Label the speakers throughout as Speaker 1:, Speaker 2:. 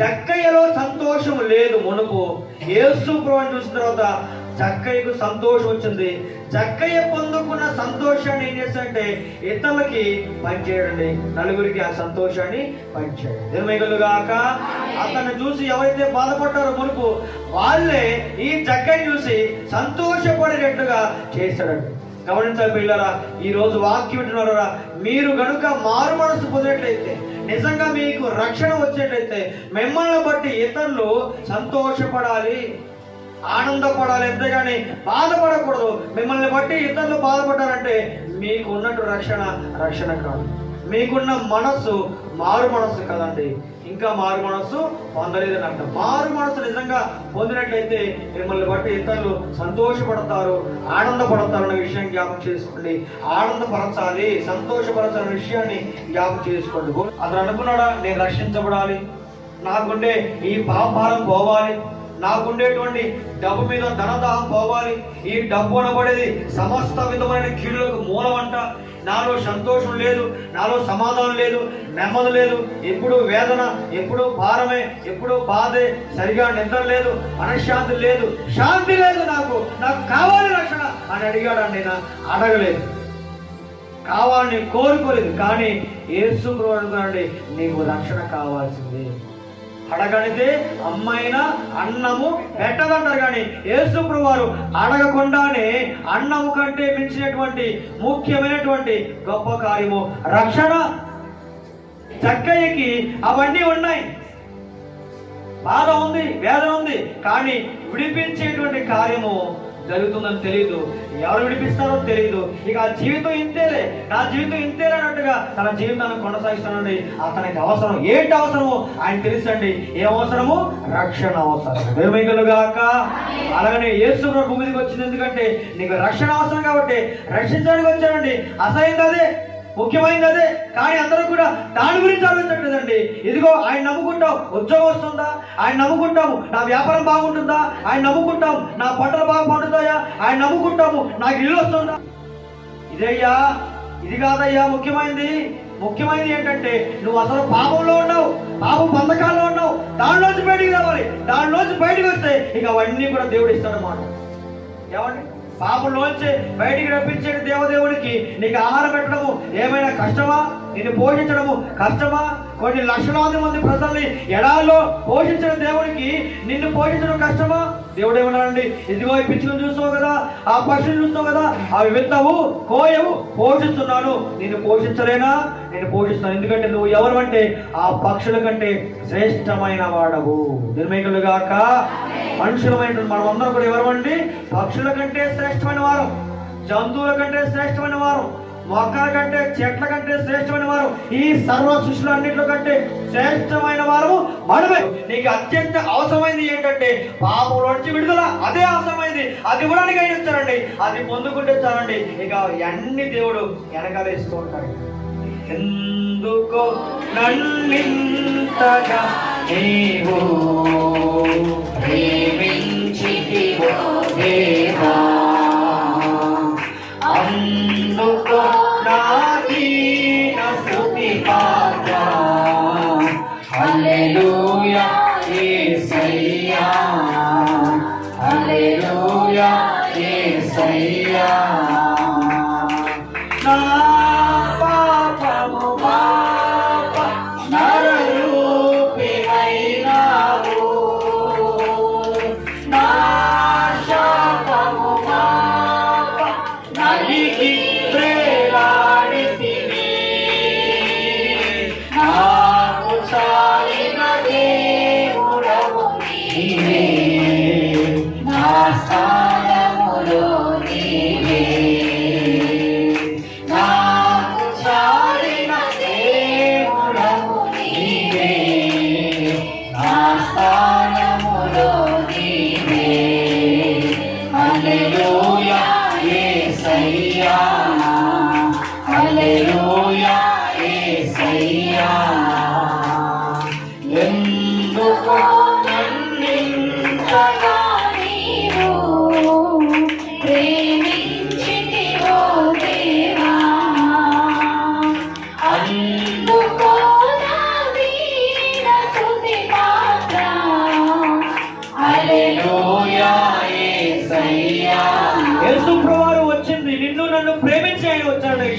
Speaker 1: చక్కయ్యలో సంతోషం లేదు మునుపు. యేసు ప్రభుని చూసిన తర్వాత చక్కయ్యకు సంతోషం వచ్చింది. చక్కయ్య పొందుకున్న సంతోషాన్ని ఏం చేస్తాడంటే ఇతరులకి పనిచేయడండి నలుగురికి ఆ సంతోషాన్ని పంచాడు కాక అతన్ని చూసి ఎవరైతే బాధపడ్డారో మునుపు వాళ్ళే ఈ చక్కని చూసి సంతోషపడేటట్టుగా చేశాడండి. గమనించాలి పిల్లరా ఈ రోజు వాక్యం వింటున్నారా మీరు గనుక మారు మనసు పొందినట్లయితే నిజంగా మీకు రక్షణ వచ్చేటైతే మిమ్మల్ని బట్టి ఇతరులు సంతోషపడాలి ఆనందపడాలి అంతేగాని బాధపడకూడదు. మిమ్మల్ని బట్టి ఇతరులు బాధపడ్డారంటే మీకు ఉన్నట్టు రక్షణ రక్షణ కాదు. మీకున్న మనస్సు మారు మనస్సు కదండి. ఇంకా మారు మనస్సు పొందలేదని అంట మారు మనస్సు నిజంగా పొందినట్లయితే మిమ్మల్ని బట్టి ఇతరులు సంతోషపడతారు ఆనందపడతారు అనే విషయం జ్ఞాపకం చేసుకోండి. ఆనందపరచాలి సంతోషపరచాలనే విషయాన్ని జ్ఞాపకం చేసుకోండి. అతను అనుకున్నాడా? నేను రక్షించబడాలి. నాకుండే ఈ పాపారం పోవాలి. నాకుండేటువంటి డబ్బు మీద ధనదాహం పోవాలి. ఈ డబ్బు అనబడేది సమస్త విధమైన కీడులకు మూలమంట. నాలో సంతోషం లేదు నాలో సమాధానం లేదు నెమ్మది లేదు ఎప్పుడు వేదన ఎప్పుడు భారమే ఎప్పుడు బాధే సరిగా నిద్ర లేదు మనశ్శాంతి లేదు శాంతి లేదు నాకు నాకు కావాలి రక్షణ అని అడిగాడండి నా అడగలేదు. కావాలని కోరుకోలేదు కానీ ఏసు ప్రభు నీకు రక్షణ కావాల్సిందే. అడగడితే అమ్మాయిన అన్నము పెట్టదంటారు కానీ యేసుప్రభు వారు అడగకుండానే అన్నము కంటే మించినటువంటి ముఖ్యమైనటువంటి గొప్ప కార్యము. రక్షణ చక్కయ్యకి అవన్నీ ఉన్నాయి. బాధ ఉంది వేదన ఉంది కానీ విడిపించేటువంటి కార్యము జరుగుతుందని తెలియదు ఎవరు విడిపిస్తారో తెలియదు ఇక ఆ జీవితం ఇంతేలే. నా జీవితం ఇంతేలే అన్నట్టుగా తన జీవితాన్ని కొనసాగిస్తానండి. అతనికి అవసరం ఏంటి అవసరమో ఆయన తెలుసండి. ఏ అవసరము? రక్షణ అవసరం. నిర్మయలుగాక అలాగనే యేసు ప్రభు భూమి మీదకి వచ్చింది ఎందుకంటే నీకు రక్షణ అవసరం కాబట్టి రక్షించడానికి వచ్చానండి. అసహ్యం అదే ముఖ్యమైనది అదే కానీ అందరూ కూడా దాని గురించి ఆలోచించట్లేదండి ఇదిగో ఆయన నమ్ముకుంటాం ఉద్యోగం వస్తుందా? ఆయన నమ్ముకుంటాము నా వ్యాపారం బాగుంటుందా? ఆయన నమ్ముకుంటాం నా పంటలు బాగా పండుతాయా? ఆయన నమ్ముకుంటాము నాకు ఇల్లు వస్తుందా? ఇదయ్యా ఇది కాదయ్యా ముఖ్యమైనది. ముఖ్యమైనది ఏంటంటే నువ్వు అసలు పాపంలో ఉన్నావు పాపం బంధకాల్లో ఉన్నావు దానిలోంచి బయటికి రావాలి. దానిలోంచి బయటకు వస్తే ఇక అవన్నీ కూడా దేవుడు మాట ఏమండి? పాపంలోంచి బయటికి రప్పించే దేవదేవుడికి నీకు ఆహారం పెట్టడము ఏమైనా కష్టమా? నిన్ను పోషించడము కష్టమా? కొన్ని లక్షలాది మంది ప్రజల్ని ఎడాల్లో పోషించిన దేవుడికి నిన్ను పోషించడం కష్టమా? దేవుడు ఏమన్నాడండి? ఇదిగో ఈ పిచ్చుకలు చూస్తావు కదా ఆ పక్షులు చూస్తావు కదా అవి విత్తవు కోయవు పోషిస్తున్నాను. నిన్ను పోషించలేనా? నేను పోషిస్తాను ఎందుకంటే నువ్వు ఎవరు అంటే ఆ పక్షుల కంటే శ్రేష్టమైన వాడవు. నిర్మేకులుగాక మనుషులమైన మనం అందరం కూడా ఎవరు అండి? పక్షుల కంటే శ్రేష్టమైన వారం జంతువుల కంటే శ్రేష్టమైన వారం. మొక్కల కంటే చెట్ల కంటే శ్రేష్టమైన వారు ఈ సర్వ సృష్టిలో అన్నింటిలో కంటే శ్రేష్టమైన వారు మనమే. నీకు అత్యంత అవసరమైనది ఏంటంటే పాపం నుంచి విడుదల. అదే అవసరమైంది. అది కూడా నీకు వచ్చారండి. అది పొందుకుంటే చాలండి. ఇక అన్ని దేవుడు వెనకాలేస్తూ ఉంటాడు. ఎందుకో నన్నింతగా నీవు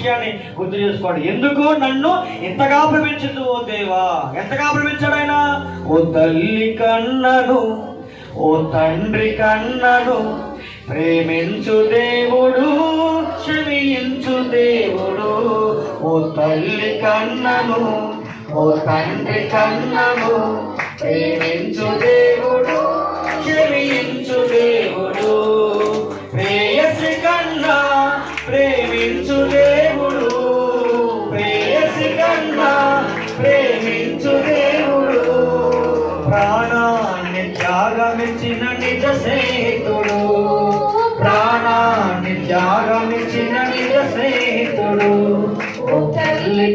Speaker 1: విషయాన్ని గుర్తు చేసుకోండి. ఎందుకు? నన్ను ఎంతగా ప్రేమించదు ఓ దేవా. ఎంతగా ప్రేమించాడు ఆయన? ఓ తల్లి కన్నను ఓ తండ్రి కన్నను ప్రేమించు దేవుడు క్షమించు దేవుడు. ఓ తల్లి కన్నను ఓ తండ్రి కన్నను ప్రేమించు దేవుడు క్షమించు దేవుడు.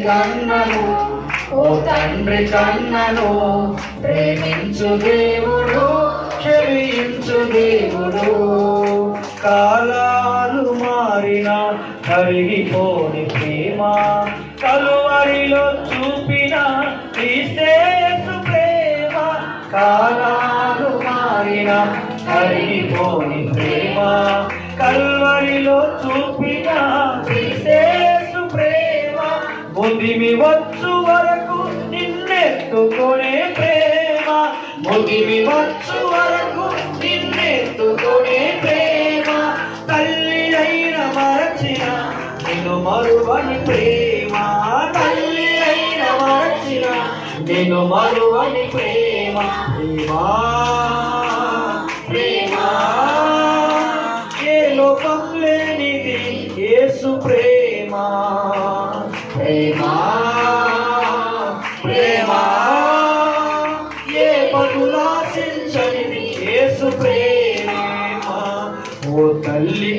Speaker 1: కన్నను ఓ తండ్రి కన్నను ప్రేమించు దేవుడు క్షమించు దేవుడు. కాలాలు మారిన కరిగిపోని ప్రేమ కలువరిలో చూపిన క్రీస్తేసు ప్రేమ. కాలాలు మారిన కరిగిపోని ప్రేమ కల్వరిలో చూపిన క్రీస్తేసు ముదిమి వచ్చు వరకు నిన్నెత్తుకునే ప్రేమ. ముదిమి వచ్చు వరకు నిన్నెత్తుకునే ప్రేమ. తల్లి అయిన మరచిన నేను మరువని ప్రేమ. తల్లి అయిన మరచిన నేను మరువని ప్రేమ. ప్రేమా.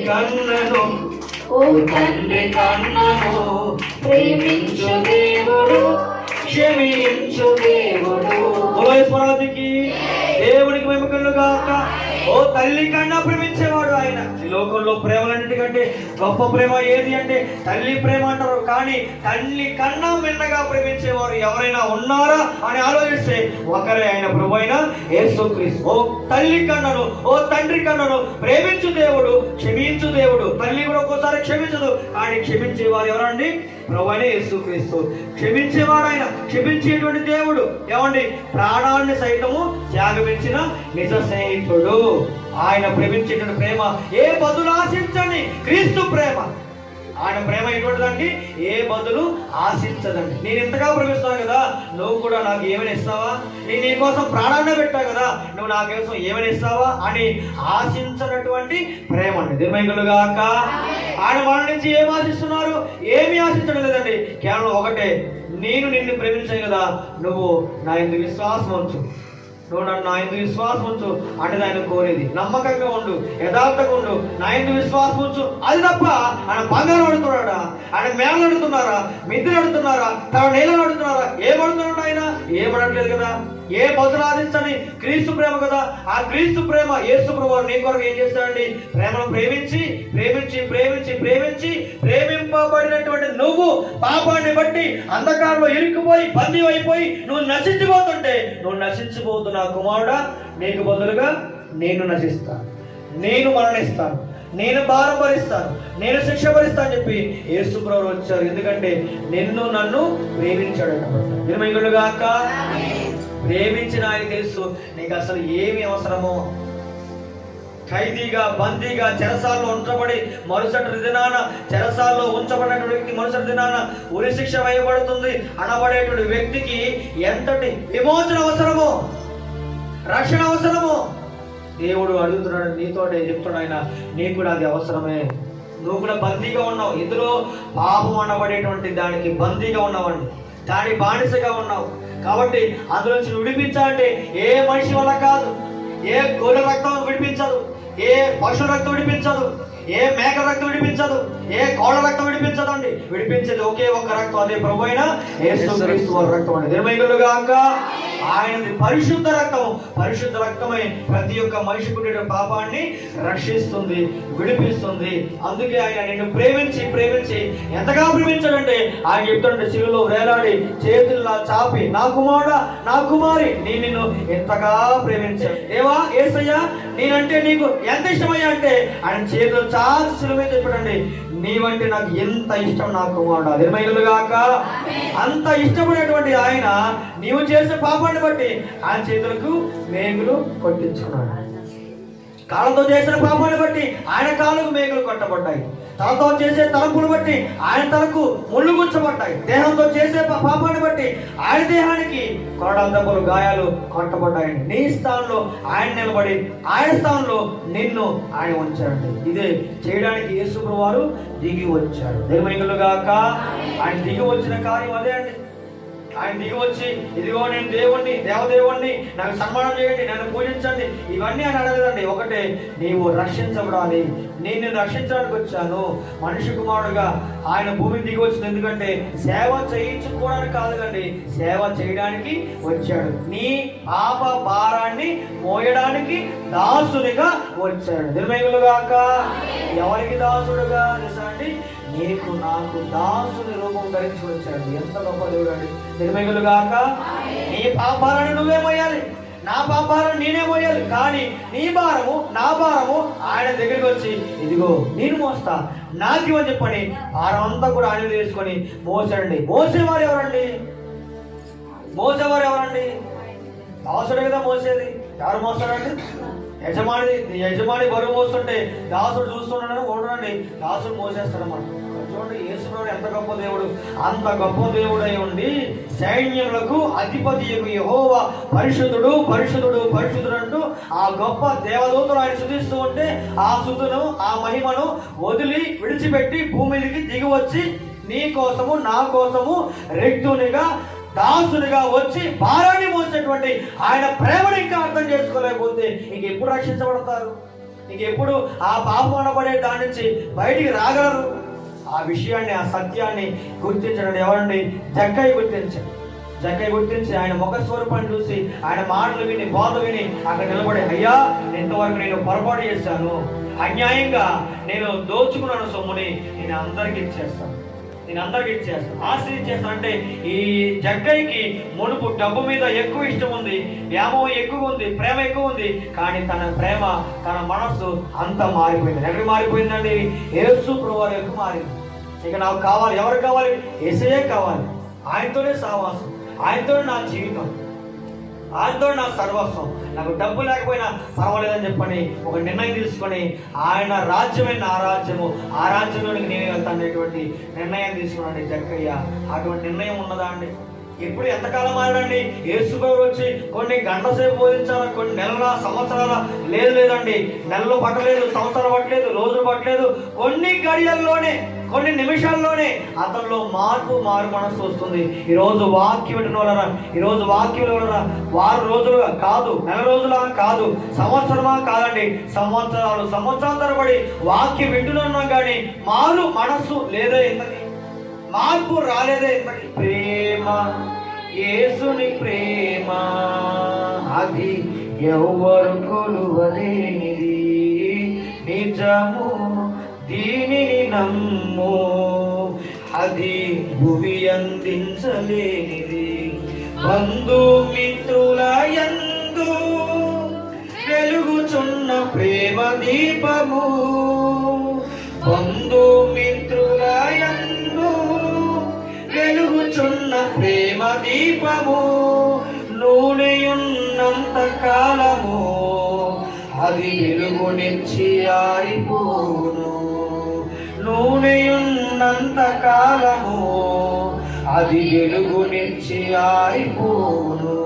Speaker 1: కన్నను ఓ తండ్రి కన్నను ప్రేమించు దేవుడు క్షమించు దేవుడు స్వరాధికి దేవునికి మెమకలు గాక ఓ తల్లి కన్నా ప్రేమించేవాడు ఆయన. ఈ లోకంలో ప్రేమలన్నిటికంటే గొప్ప ప్రేమ ఏది అంటే తల్లి ప్రేమ అంటారు. కానీ తల్లి కన్నా మిన్నగా ప్రేమించేవారు ఎవరైనా ఉన్నారా అని ఆలోచిస్తే ఒకరే ఆయన ప్రభు అయిన యేసుక్రీస్తు. ఓ తల్లి కన్నను ఓ తండ్రి కన్నను ప్రేమించు దేవుడు క్షమించు దేవుడు. తల్లి కూడా ఒక్కోసారి క్షమించదు కానీ క్షమించేవారు ఎవరండి? ప్రభునే యేసుక్రీస్తు. క్షమించేవాడు ఆయన క్షమించేటువంటి దేవుడు. ఏమండి? ప్రాణాన్ని సైతము త్యాగమించిన నిజ స్నేహితుడు. ఆయన ప్రేమించేటువంటి ప్రేమ. ఏ బదులు ఆశించండి? క్రీస్తు ప్రేమ. ఆయన ప్రేమ ఎటువంటిదండి? ఏ బదులు ఆశించదండి. నేను ఇంతగా ప్రేమిస్తాను కదా నువ్వు కూడా నాకు ఏమైనా ఇస్తావా? నేను నీ కోసం ప్రాణాన్ని పెట్టావు కదా నువ్వు నా కోసం ఏమైనా ఇస్తావా అని ఆశించినటువంటి ప్రేమ అండి. ఆయన వాళ్ళ నుంచి ఏం ఆశిస్తున్నారు? ఏమీ ఆశించడం లేదండి కేవలం ఒకటే నేను నిన్ను ప్రేమించాను కదా నువ్వు నా ఇందు విశ్వాసం ఉంచు? నువ్వు నన్ను నా ఇందు విశ్వాసం ఉంచు అంటే ఆయన కోరేది. నమ్మకంగా ఉండు యథార్థంగా ఉండు. నా ఇందు విశ్వాసం ఉంచు అది తప్ప ఆయన బంగారం అడుగుతున్నాడా? ఆయన మేళ అడుగుతున్నారా? మిద్దెలు అడుగుతున్నారా? తన నీళ్ళు అడుగుతున్నారా? ఏమడుతున్నాడు ఆయన? ఏమనట్లేదు కదా? ఏ బదులాదించని క్రీస్తు ప్రేమ కదా? ఆ క్రీస్తు ప్రేమ యేసు ప్రభు నీ కొరకు ఏం చేస్తాడండి ప్రేమను ప్రేమించి ప్రేమించి ప్రేమించి ప్రేమించి ప్రేమింపబడినటువంటి నువ్వు పాపాన్ని బట్టి అంధకారంలో ఇరుక్కుపోయి బందీ అయిపోయి నువ్వు నశించిపోతుంటే నువ్వు నశించిపోతున్న కుమారుడా నీకు బదులుగా నేను నశిస్తాను. నేను మరణిస్తాను. నేను భారం భరిస్తాను నేను శిక్ష భరిస్తాను చెప్పి యేసు ప్రభు వచ్చారు. ఎందుకంటే నిన్ను నన్ను ప్రేమించాడు నిర్మయులుగాక ప్రేమించిన ఆయన తెలుసు నీకు అసలు ఏమి అవసరమో? ఖైదీగా బందీగా చెరసాల్లో ఉంచబడి మరుసటి దినాన చెరసాల్లో ఉంచబడినటువంటి వ్యక్తి మరుసటి దినాన ఉరి శిక్ష వేయబడుతుంది. అనబడేటువంటి వ్యక్తికి ఎంతటి విమోచన అవసరమో రక్షణ అవసరమో దేవుడు అడుగుతున్నాడు నీతోటే చెప్తున్నాడు ఆయన నీకు కూడా అది అవసరమే. నువ్వు కూడా బందీగా ఉన్నావు. ఇందులో పాపం అనబడేటువంటి దానికి బందీగా ఉన్నావండి దాని బానిసగా ఉన్నావు. కాబట్టి అందులోంచి విడిపించాలంటే ఏ మనిషి వల్ల కాదు. ఏ గోడ రక్తం విడిపించదు. ఏ పశు రక్తం విడిపించదు. ఏ మేక రక్తం విడిపించదు ఏ కోళ్ళ రక్తం విడిపించదు అండి విడిపించేది ఒకే ఒక్క రక్తం అదే ప్రభు అయిన రక్తం అండి. నిర్మయులుగాక ఆయనది పరిశుద్ధ రక్తము. పరిశుద్ధ రక్తమై ప్రతి ఒక్క మనిషి పుట్టిన పాపాన్ని రక్షిస్తుంది విడిపిస్తుంది. అందుకే ఆయన నిన్ను ప్రేమించి ప్రేమించి ఎంతగా ప్రేమించాడంటే ఆయన చెప్తుంటే శిలువలో వేలాడి చేతుల్లో చాపి నా కుమారుడ నా కుమారి నీ నిన్ను ఎంతగా ప్రేమించాను. దేవా ఏసయ్యా నేనంటే నీకు ఎంత ఇష్టమయ్యా? అంటే ఆయన చేతులు చాచి సులువే చెప్పాడండి నీవంటే నాకు ఎంత ఇష్టం నా కుమారుడు. గాక అంత ఇష్టపడేటువంటి ఆయన నీవు చేసే పాపాన్ని బట్టి ఆయన చేతులకు మేగులు కొట్టించుకున్నాడు. కాళ్ళతో చేసిన పాపాన్ని బట్టి ఆయన కాళ్ళకు మేకలు కొట్టబడ్డాయి. తలతో చేసే తలంపులు బట్టి ఆయన తలకు ముళ్ళు గుచ్చబడ్డాయి. దేహంతో చేసే పా- కాబట్టి ఆయన దేహానికి కొరడాల గాయాలు కొట్టబడ్డాయి. నీ స్థానంలో ఆయన నిలబడి ఆయన స్థానంలో నిన్ను ఆయన ఉంచాడు ఇదే చేయడానికి యేసు వారు దిగి వచ్చాడు నిర్మయులు గాక. ఆయన దిగి వచ్చిన కార్యం అదే అండి. ఆయన దిగి వచ్చి ఇదిగో నేను దేవుణ్ణి దేవదేవుణ్ణి నాకు సన్మానం చేయండి నన్ను పూజించండి. ఇవన్నీ ఆయన అడగదండి. ఒకటే నీవు రక్షించబడాలి. నేను రక్షించడానికి వచ్చాను. మనిషి కుమారుడుగా ఆయన భూమి దిగి వచ్చింది. ఎందుకంటే సేవ చేయించుకోవడానికి కాదు కండి సేవ చేయడానికి వచ్చాడు. నీ పాప భారాన్ని మోయడానికి దాసునిగా వచ్చాడు. నిర్మయులుగాక ఎవరికి దాసుడుగా తెలుసా అండి? నీకు నాకు దాసుని రూపం ధరించి వచ్చాడు ఎంత గొప్ప దేవుడు అండి. నిర్మయులు గాక నీ పాపాలను నువ్వే మోయాలి. నా పాపాలను నేనే మోయాలి. కానీ నీ భారము నా భారము ఆయన దగ్గరికి వచ్చి ఇదిగో నేను మోస్తా. నాకు ఇవ్వని చెప్పని భారం అంతా కూడా ఆయన తీసుకొని మోసండి. మోసేవారు ఎవరండి? మోసేవారు ఎవరండి? దాసుడే కదా మోసేది. ఎవరు మోస్తారండి? యజమాని యజమాని బరువు మోస్తుంటే దాసుడు చూస్తున్నాడని ఉండడండి దాసుడు మోసేస్తాడన్నమాట చూడండి యేసుప్రభుడు ఎంత గొప్ప దేవుడు? అంత గొప్ప దేవుడై ఉండి సైన్యములకు అధిపతి యహోవ పరిశుద్ధుడు పరిశుద్ధుడు పరిశుద్ధుడు అంటూ ఆ గొప్ప దేవదూతలు ఆయన శుద్ధిస్తూ ఉంటే ఆ శుద్ధును ఆ మహిమను వదిలి విడిచిపెట్టి భూమికి దిగి వచ్చి నీ కోసము నా కోసము రెక్తునిగా దాసునిగా వచ్చి భారాన్ని మోసేటువంటి ఆయన ప్రేమను ఇంకా అర్థం చేసుకోలేకపోతే ఇంక ఎప్పుడు రక్షించబడతారు? ఇంకెప్పుడు ఆ పాపం అనబడే దాని నుంచి బయటికి రాగలరు? ఆ విషయాన్ని ఆ సత్యాన్ని గుర్తించడం ఎవరండి? జక్కయ్య గుర్తించాడు జక్కయ్య గుర్తించి ఆయన ముఖ స్వరూపాన్ని చూసి ఆయన మాటలు విని బోధ విని అక్కడ నిలబడి అయ్యా ఇంతవరకు నేను పొరపాటు చేశాను. అన్యాయంగా నేను దోచుకున్నాను సొమ్ముని. నేను అందరికి ఇచ్చేస్తాను. నేను అందరికి ఇచ్చేస్తాను. ఆశ్రయించేస్తాను. అంటే ఈ జగ్గయ్యకి మునుపు డబ్బు మీద ఎక్కువ ఇష్టం ఉంది వ్యామోహం ఎక్కువ ఉంది ప్రేమ ఎక్కువ ఉంది. కానీ తన ప్రేమ తన మనస్సు అంత మారిపోయింది. ఎక్కడికి మారిపోయిందండి? ఏసు ప్రభు యొక్క మారింది. ఇక నాకు కావాలి ఎవరు కావాలి? ఏసయ్యే కావాలి. ఆయనతోనే సహవాసం ఆయనతోనే నా జీవితం ఆయనతో నా సర్వస్వం. నాకు డబ్బు లేకపోయినా పర్వాలేదని చెప్పని ఒక నిర్ణయం తీసుకొని ఆయన రాజ్యమైన ఆ రాజ్యము. ఆ రాజ్యంలోనికి నేను వెళ్తాను అనేటువంటి నిర్ణయం తీసుకున్నాడు జక్కయ్య. అటువంటి నిర్ణయం ఉన్నదా అండి? ఎప్పుడు ఎంతకాలం మారండి యేసుప్రభు వచ్చి కొన్ని గంటల సేపు బోధించాలా? కొన్ని నెలల సంవత్సరాల? లేదు లేదండి. నెలలు పట్టలేదు సంవత్సరాలు పట్టలేదు రోజులు పట్టలేదు. కొన్ని గడియల్లోనే కొన్ని నిమిషాల్లోనే అతనిలో మార్పు మారు మనసు వస్తుంది. ఈరోజు వాక్యం వింటున్న వాళ్ళరా? ఈ రోజు వాక్యం వలన వారం రోజులుగా కాదు నెల రోజులా కాదు సంవత్సరమా కాదండి. సంవత్సరాలు సంవత్సరాల తరబడి వాక్యం వింటున్నాం కానీ మారు మనస్సు లేదే ఇంతకి. మార్పు రాలేదే ఇంతకి. ప్రేమ యేసుని ప్రేమ అది ఎవరు కొలువలేనిది? నిజము దీనిని నమ్ము. అది భువి అందించలేనిది బంధుమిత్రుల ఎందు వెలుగుచున్న ప్రేమ దీపము. బంధుమిత్రుల ఎందు వెలుగుచున్న ప్రేమ దీపము. నూనెయున్నంత కాలము. అది వెలుగునిచ్చి ఆరిపోను. నూనెయున్నంత కాలము అది వెలుగునిచ్చి ఆరిపోను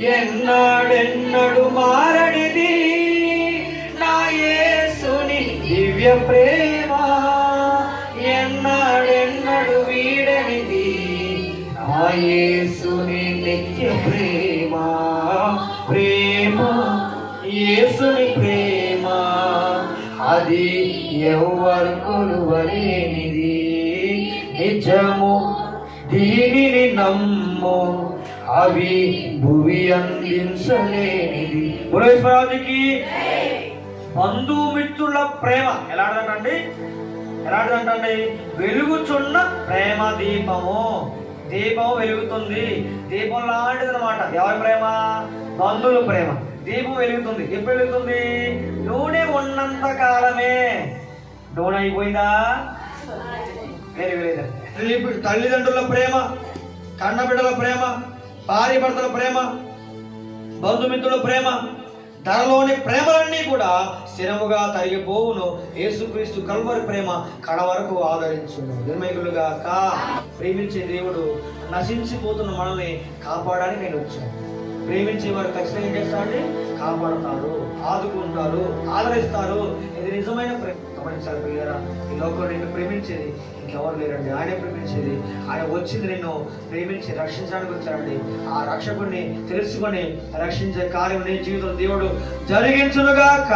Speaker 1: ఎన్నాడెన్నడు మారడిది? నా యేసుని దివ్య ప్రేమ. ఎన్నాడెన్నడు వీడనిది? నా యేసుని నిత్య ప్రేమ. ప్రేమ యేసుని ప్రేమ. అది ఎవరు కొలువలేనిది. నిజము దీనిని నమ్ము అవి భువి అందించలేనిది. పురేశ్వరాజుకి బంధుమిత్రుల ప్రేమ ఎలాంటిదంటండి ఎలాంటిదంటండి వెలుగుచున్న ప్రేమ దీపము. దీపం వెలుగుతుంది. దీపం లాంటిది అనమాట ఎవరి ప్రేమ? బంధువుల ప్రేమ. దీపం వెలుగుతుంది. ఎప్పుడు వెలుగుతుంది? నూనె ఉన్నంత కాలమే. డోన్ అయిపోయిందా? వేరే తల్లిదండ్రుల ప్రేమ కన్నబిడ్డల ప్రేమ భార్య భర్తల ప్రేమ బంధుమిత్రుల ప్రేమ ధరలోని ప్రేమలన్నీ కూడా స్థిరముగా తరిగిపోవును. యేసుక్రీస్తు కల్వరి ప్రేమ కడ వరకు ఆదరించును. నిర్మయులుగా కా ప్రేమించే దేవుడు నశించిపోతున్న మనల్ని కాపాడడానికి నేను వచ్చాను. ప్రేమించే వారు ఖచ్చితంగా ఏం చేస్తారండి కాపాడతారు ఆదుకుంటారు ఆదరిస్తారు. ఇది నిజమైన ప్రేమ గమనించాలి ప్రియారా ఈ లోకంలో నిన్ను ప్రేమించేది ఇంకెవరు లేరండి. ఆయనే ప్రేమించేది. ఆయన వచ్చింది నిన్ను ప్రేమించి రక్షించడానికి వచ్చారండి ఆ రక్షకుడిని తెలుసుకొని రక్షించే కార్యం నీ జీవితం దేవుడు జరిగించునుగాక.